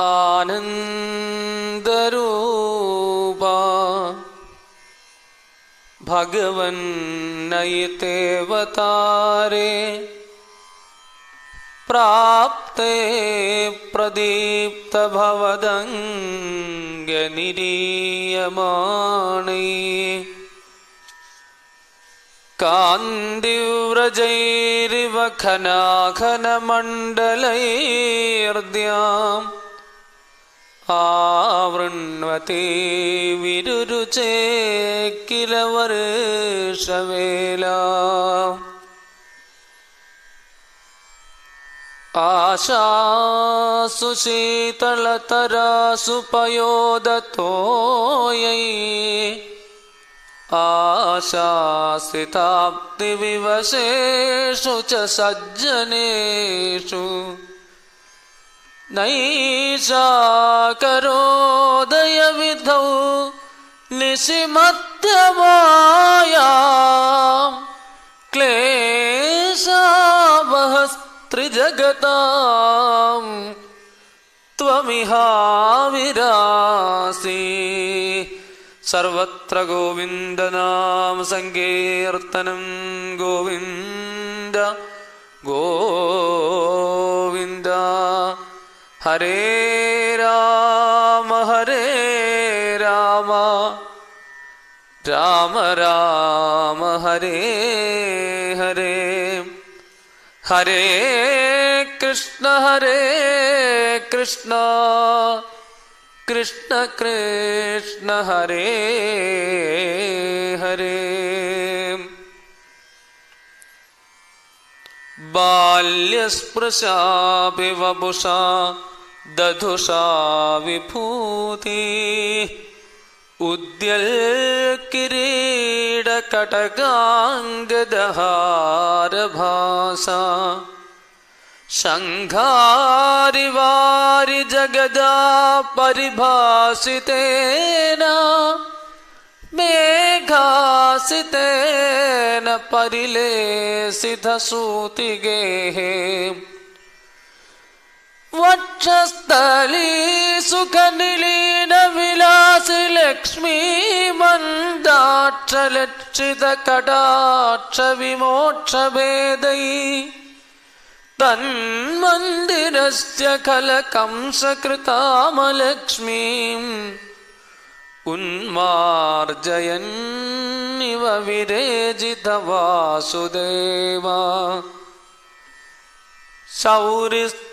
ആനന്ദരൂപ. ഭഗവൻ നയത്തേവതാരേ പ്രാപ്തേ പ്രദീപ്തഭവദംഗനിരീയമാണേ. കാന്തിവ്രജൈരിവ ആവൃണ്വത്തെ വിരുരുചേ കിലവരുഷവേല ആശാസു ശീതളതരാസുപയോദത്തോയൈ ആശാസിതാബ്ദിവിവശേഷു ച സജ്ജനേഷു. सज्जनेषु नैषाकरोदयविधौ निशिमध्यमाया क्लेशावहस्त्रिजगताम् त्वमिहाविरासि സർവത്ര ഗോവിന്ദനാമ സങ്കീർത്തനം ഗോവിന്ദ ഗോവിന്ദ हरे राम हरे राम। राम राम, हरे हरे। हरे कृष्ण हरे कृष्ण। कृष्ण कृष्ण, हरे हरे। बाल्यस्पृशा वपुषा दधुषा विभूति उद्यल्किरीडकटकाङ्गदहारभासा शङ्घारिवारि जगदा परिभासितेन मेघासितेन परिलेसिधसूतिगेः വക്ഷസ്ഥലീ സുഖനിലീന വിലാസി ലക്ഷ്മീ മന്ദാക്ഷലക്ഷിത കടാക്ഷ വിമോക്ഷഭേദൈ തന്മന്ദിരസ്യ കലകംസകൃതാമലക്ഷ്മീം. ഉന്മാർജയന്നിവ വിരേജിത വാസുദേവ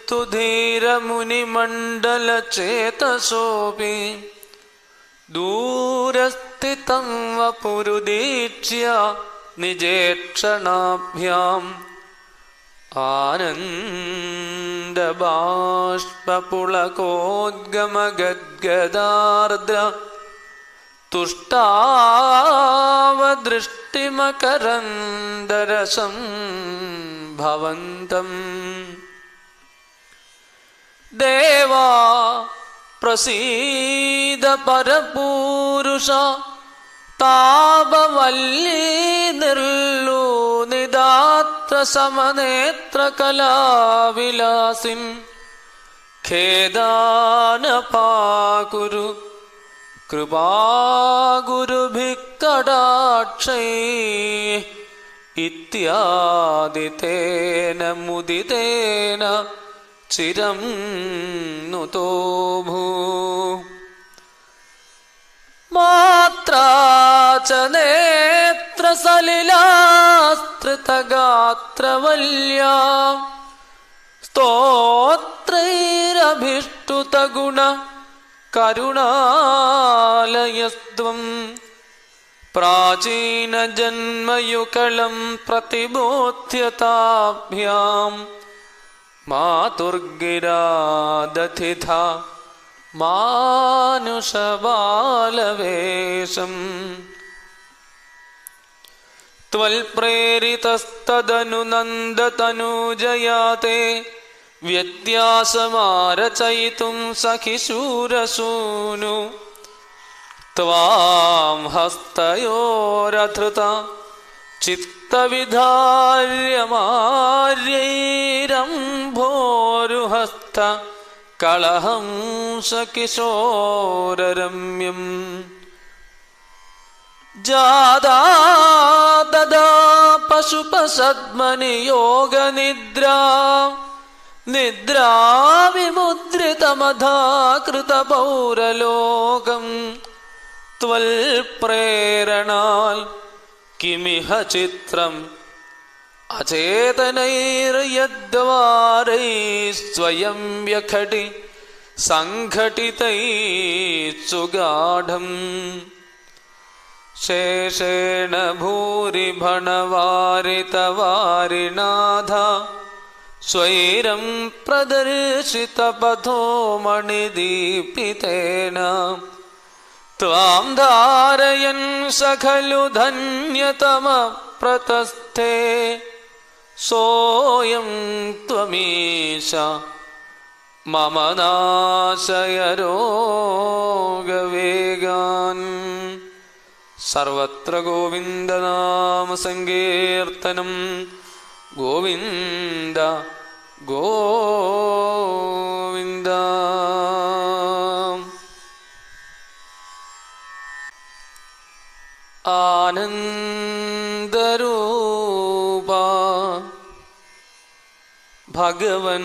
युक्तो धीरमुनिमण्डलचेतसोऽपि दूरस्थितं वपुरुदीक्ष्य निजेक्षणाभ्याम् आनन्दबाष्पुलकोद्गमगद्गदार्द्र तुष्टावदृष्टिमकरन्दरसं भवन्तम् ദേവാ പ്രസീദ പരപൂരുഷ താപവല്ലീ നിർലൂ നിദാത്ര സമനേത്ര കലാവിലാസിം ഖേദാനപാകുരു കൃപാഗുരുഭിക്കടാക്ഷൈ ഇത്യാദിതേന മുദിതേന ചിരം നുതോ ഭൂ മാത്രേത്ര ച നേത്രസലിലാസ്തൃതഗാത്രവല്യാ കരുണാലയസ്വം കരുണാലയസ്ത്വം. പ്രതിബോധ്യതാഭ്യം പ്രതിബോധ്യതാഭ്യാം. മാതുർഗിരാദധിഥ മാനുഷബാലവേഷം त्वल्प्रेरितस्तदनु नन्दतनूजयाते व्यत्यासमारचयितुं सखिशूरसूनु त्वां हस्तयोरधृता ഹസ്തവിധാര്യമാര്യൈരംഭോരുഹസ്ത കളഹംസകിശോരരമ്യം. ജാതാ ദദാ പശുപസദ്മനി യോഗനിദ്രാ നിദ്രാവിമുദ്രിതമധാ ത്വൽ പ്രേരണാൽ കിമിഹ ചിത്രം. അചേതനൈർയദ്വാരൈ സ്വയം വ്യഘടി സംഘടിതൈ സുഗാഠം ശേഷേണ ഭൂരിഭണവാരിതവാരിനാഥ സ്വൈരം പ്രദർശിതപഥോ മണിദീപിതേന त्वां धारयन् स खलु धन्यतमप्रतस्थे सोऽयं त्वमीश मम नाशय रोगवेगान् सर्वत्र गोविन्दनामसङ्कीर्तनं गोविन्द गोविन्द ഭഗവൻ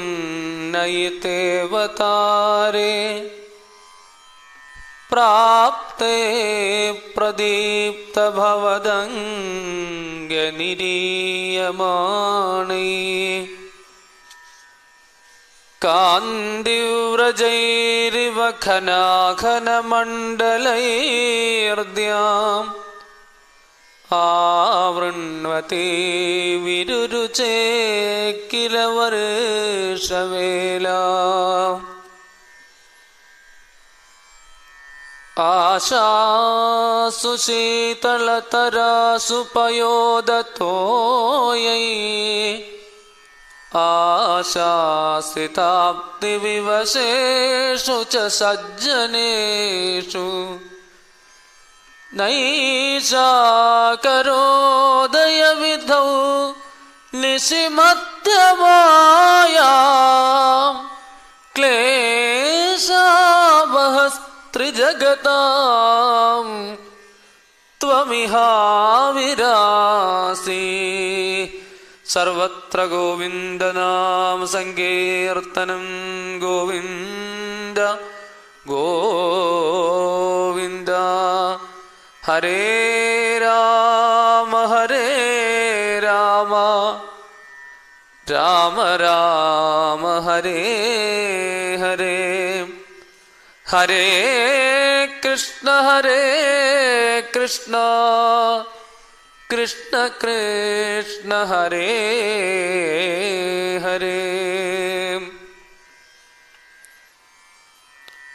നയത്തേവതാരേ പ്രാപ്തേ പ്രദീപ്തഭവദംഗനിരീയമാണൈ. കാന്തിവ്രജൈരിവ ഖനാഖനമണ്ഡലൈർദ്യാം ആവൃണ്വതി വിരുരുചേ കില വർഷവേല. ആശാസു ശീതളതരാസു പയോദത്തോയൈ ആശാസിതാബ്ദിവിവശേഷു ച സജ്ജനേഷു. നൈഷാകരോദയവിധൗ നിശിമധ്യമായ ക്ലേശാവഹസ്ത്രിജഗതാം ത്വമിഹാവിരാസി സർവത്ര ഗോവിന്ദനാമ സങ്കീർത്തനം ഗോവിന്ദ ഗോവിന്ദ हरे राम हरे राम। राम राम, हरे हरे। हरे कृष्ण हरे कृष्ण। कृष्ण कृष्ण, हरे हरे।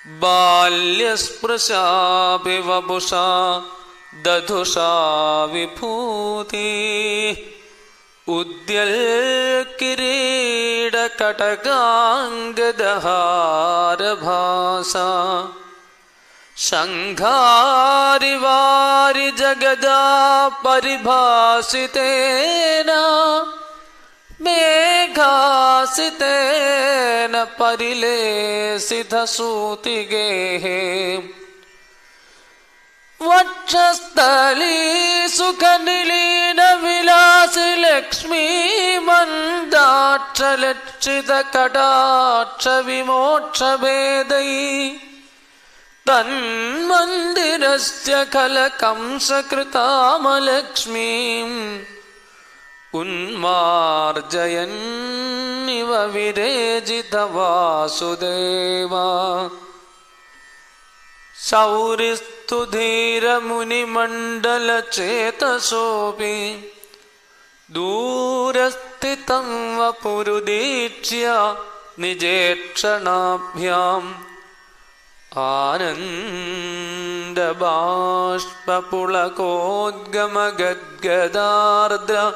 बाल्यस्पृशा वपुषा दधुषा विभूति उद्यल्किरीडकटकाङ्गदहारभासा शङ्घारिवारि जगदा परिभासितेन मेघासितेन परिलेसिधसूतिगेः വക്ഷസ്ഥലീ സുഖനിലീന വിലാസി ലക്ഷ്മീ മന്ദാക്ഷലക്ഷിത കടാക്ഷ വിമോക്ഷഭേദൈ തന്മന്ദിരസ്യ കലകംസകൃതാമലക്ഷ്മീം. ഉന്മാർജയന്നിവ വിരേജിത വാസുദേവ സൗരിസ്തു ധീരമുനിമണ്ഡലചേതസോപി ദൂരസ്ഥിതം വപുരുദീക്ഷ്യ നിജേക്ഷണാഭ്യാം. ആനന്ദബാഷ്പുളകോദ്ഗമഗദ്ഗദാർദ്ര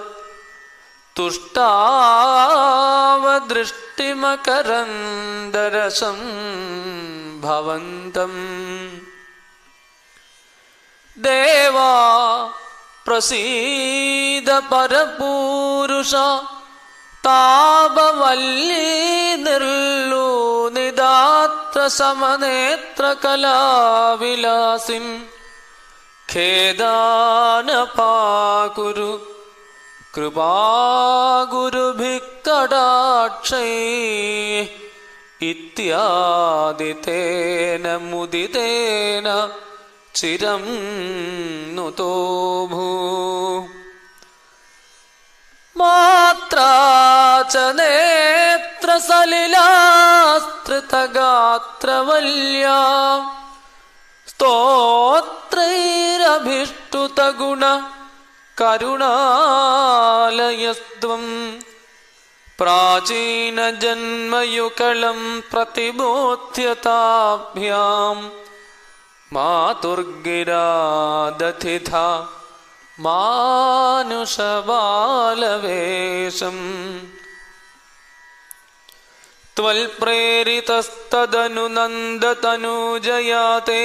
തുഷ്ടാവദൃഷ്ടിമകരന്തരസം ഭവന്തം. देवा प्रसीद परपूरुष താപവല്ലീ നിർലൂ നിദാത്ര സമനേത്ര കലാവിലാസിം ഖേദാനപാകുരു കൃപാഗുരുഭിക്കടാക്ഷൈ ഇത്യാദിതേന മുദിതേന ചിരം നുതോഭൂ മാത്രാ മാത്രേത്ര നേത്രസലിലാസ്തൃതഗാത്രവല്യാ സ്തോത്രൈരഭിഷ്ടുതഗുണ करुणालयस्त्वम् प्राचीनजन्मयुकलं പ്രതിബോധ്യതാഭ്യാം. മാതുർഗിരാദധിഥ മാനുഷബാലവേഷം त्वल्प्रेरितस्तदनु नन्दतनूजयाते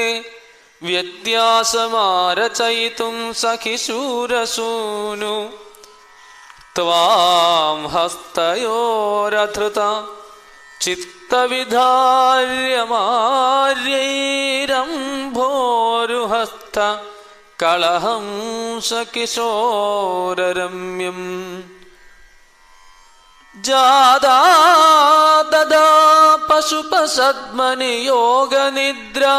व्यत्यासमारचयितुं सखिशूरसूनु त्वां हस्तयोरधृता चित्तविधार्यमार्यैरम्भोरुहस्त ഒരു ഹസ്ത കളഹംസകിശോരരമ്യം ജാതാ ദദാ പശുപസദ്മനിയോഗനിദ്രാ.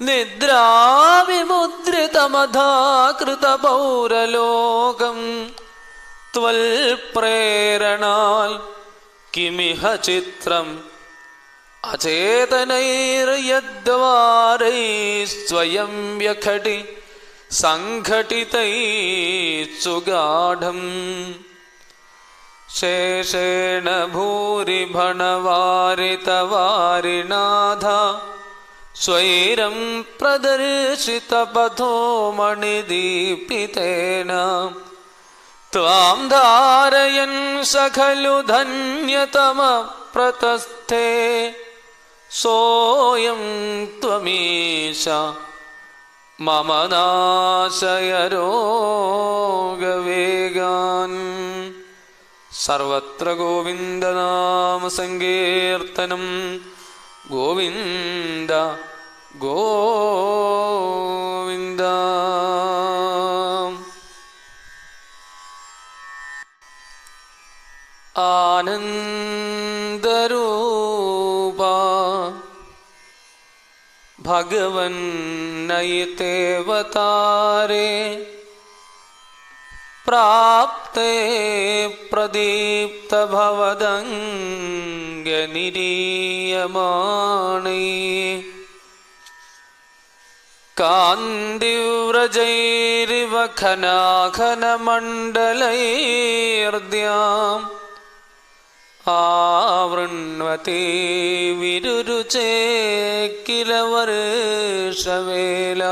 നിദ്രാവിമുദ്രിതമധാകൃതപൗരലോകം. ത്വൽപ്രേരണാൽ കിമിഹ ചിത്രം अचेतनैर्यद्वारैः स्वयं व्यखटि सङ्घटितैः सुगाढम् शेषेण भूरिभणवारितवारिनाथ स्वैरं प्रदर्शितपथो मणिदीपितेन त्वां धारयन् स खलु धन्यतमप्रतस्थे സോയം ത്വമീശ മമ നാശയരോഗവേഗാൻ. സർവത്ര ഗോവിന്ദനാമ സങ്കീർത്തനം ഗോവിന്ദ ഗോ भगवन्नयिते अवतारे प्राप्ते प्रदीप्तभवदङ्गनिरीयमाणै कान्दिव्रजैरिवखनाखनमण्डलैर्द्याम् ഖനാഖനമണ്ഡലൈർദ്യാം ആവൃണ്വതി വിരുരുചേ കില വർഷവേല